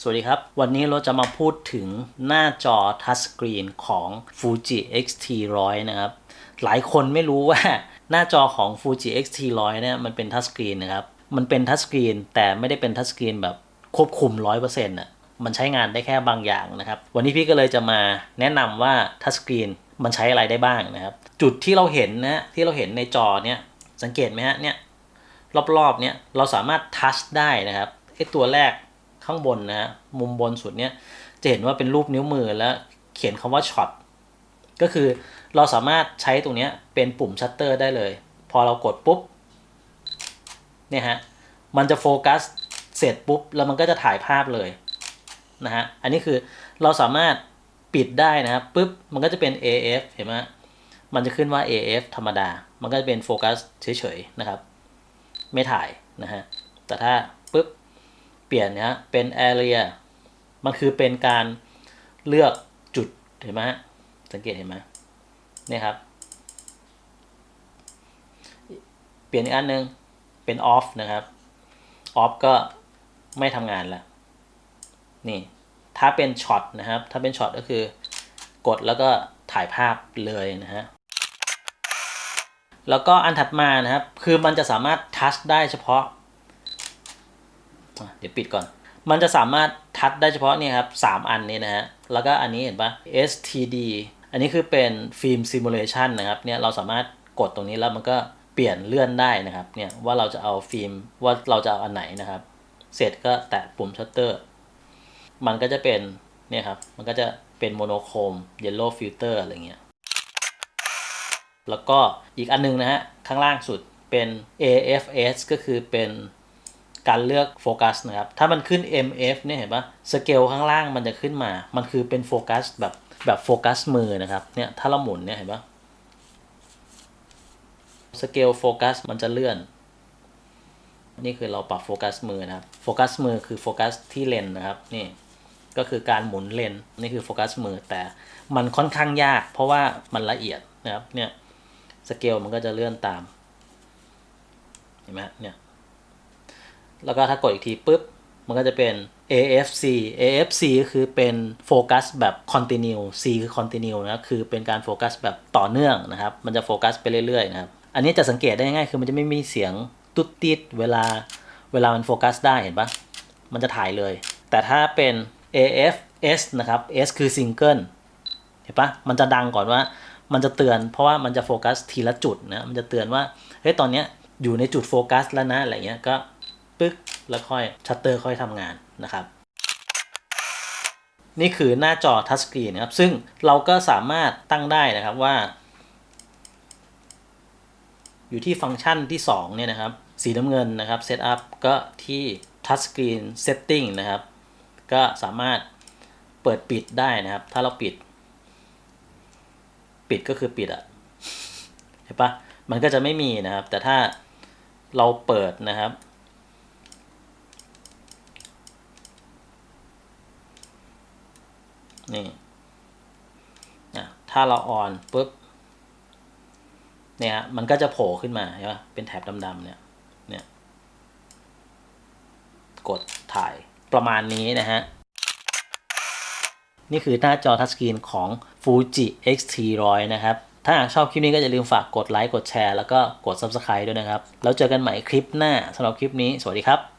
สวัสดีครับ วันนี้เราจะมาพูดถึงหน้าจอทัชสกรีนของ Fuji X-T100 นะครับ หลายคนไม่รู้ว่าหน้าจอของ Fuji X-T100 เนี่ยมันเป็นทัชสกรีนนะครับ มันเป็นทัชสกรีนแต่ไม่ได้เป็นทัชสกรีนแบบควบคุม 100%น่ะมันใช้งานได้แค่บางอย่างนะครับ วันนี้พี่ก็เลยจะมาแนะนำว่าทัชสกรีนมันใช้อะไรได้บ้างนะครับ จุดที่เราเห็นนะที่เราเห็นในจอเนี่ยสังเกตไหมฮะเนี่ยรอบๆเนี่ยเราสามารถทัชได้นะครับไอตัวแรก ข้างบนนะฮะมุมบนสุดเนี่ยจะเห็นว่าเป็นรูปนิ้วมือแล้วเขียนคำว่าช็อตก็คือเราสามารถใช้ตรงนี้เป็นปุ่มชัตเตอร์ได้เลย พอเรากดปุ๊บเนี่ยฮะมันจะโฟกัสเสร็จปุ๊บ แล้วมันก็จะถ่ายภาพเลยนะฮะอันนี้คือเราสามารถปิดได้นะครับปุ๊บมันก็จะเป็น AF เห็นไหมมันจะขึ้นว่า AF ธรรมดา มันก็จะเป็นโฟกัสเฉยๆนะครับ ไม่ถ่ายนะฮะแต่ถ้า เปลี่ยนนะฮะเป็น area มันคือเป็นการเลือกจุดเห็นไหมฮะสังเกตเห็นไหมเนี่ยครับ เปลี่ยนอีกอันหนึ่งเป็น off นะครับ off ก็ไม่ทำงานละนี่ ถ้าเป็นช็อตนะครับ ถ้าเป็นช็อตก็คือกดแล้วก็ถ่ายภาพเลยนะฮะแล้วก็อันถัดมานะครับ คือมันจะสามารถทัชได้เฉพาะ เดี๋ยวปิดก่อน มันจะสามารถทัชได้เฉพาะเนี่ยครับสามอันนี้นะฮะ แล้วก็อันนี้เห็นปะ STD อันนี้คือเป็นฟิล์มซิมูเลชันนะครับ เนี่ยเราสามารถกดตรงนี้แล้วมันก็เปลี่ยนเลื่อนได้นะครับ เนี่ยว่าเราจะเอาฟิล์มว่าเราจะเอาอันไหนนะครับ เสร็จก็แตะปุ่มชัตเตอร์ มันก็จะเป็นเนี่ยครับ มันก็จะเป็นโมโนโครมเยลโล่ฟิลเตอร์อะไรเงี้ย แล้วก็อีกอันนึงนะฮะ ข้างล่างสุดเป็น AFS ก็คือเป็น การเลือกโฟกัสนะครับ ถ้ามันขึ้น MF เนี่ยเห็นปะสเกลข้างล่างมันจะขึ้นมา มันคือเป็นโฟกัสแบบแบบโฟกัสมือนะครับ เนี่ยถ้าเราหมุนเนี่ยเห็นปะสเกลโฟกัสมันจะเลื่อน นี่คือเราปรับโฟกัสมือนะครับ โฟกัสมือคือโฟกัสที่เลนส์นะครับ นี่ก็คือการหมุนเลนส์นี่คือโฟกัสมือแต่มันค่อนข้างยาก เพราะว่ามันละเอียดนะครับ เนี่ยสเกลมันก็จะเลื่อนตาม เห็นไหมเนี่ย แล้วก็ถ้ากดอีกทีปุ๊บ มันก็จะเป็น AFC AFC ก็คือเป็นโฟกัสแบบ continue C คือ continue นะคือเป็นการโฟกัสแบบต่อเนื่องนะครับ มันจะโฟกัสไปเรื่อยๆนะครับ อันนี้จะสังเกตได้ง่ายคือมันจะไม่มีเสียงตุ๊ดติดเวลาเวลามันโฟกัสได้เห็นปะมันจะถ่ายเลย แต่ถ้าเป็น AFS นะครับ S คือ single เห็นปะมันจะดังก่อนว่า มันจะเตือนเพราะว่ามันจะโฟกัสทีละจุดนะ มันจะเตือนว่า เฮ้ย ตอนเนี้ยอยู่ในจุดโฟกัสแล้วนะ อะไรเงี้ย ก็ ปึ๊กแล้วค่อยชัตเตอร์ค่อยทำงานนะครับนี่คือหน้าจอทัชสกรีนนะครับ ซึ่งเราก็สามารถตั้งได้นะครับว่า อยู่ที่ฟังก์ชันที่ 2 เนี่ยนะครับ สีน้ำเงินนะครับ Setup ก็ที่ Touch Screen Setting นะครับ ก็สามารถเปิดปิดได้นะครับ ถ้าเราปิด ปิดก็คือปิดอะเห็นปะมันก็จะไม่มีนะครับ แต่ถ้าเราเปิดนะครับ นี่นะถ้าเราออนปุ๊บเนี่ยฮะมันก็จะโผล่ขึ้นมาใช่ปะเป็นแถบดำๆเนี่ยเนี่ยกดถ่ายประมาณนี้นะฮะ นี่คือหน้าจอทัชสกรีนของ Fuji X-T100 นะครับ ถ้าหากชอบคลิปนี้ก็อย่าลืมฝากกดไลค์ กดแชร์ แล้วก็กด Subscribe ด้วยนะครับ แล้วเจอกันใหม่คลิปหน้าสำหรับคลิปนี้ สวัสดีครับ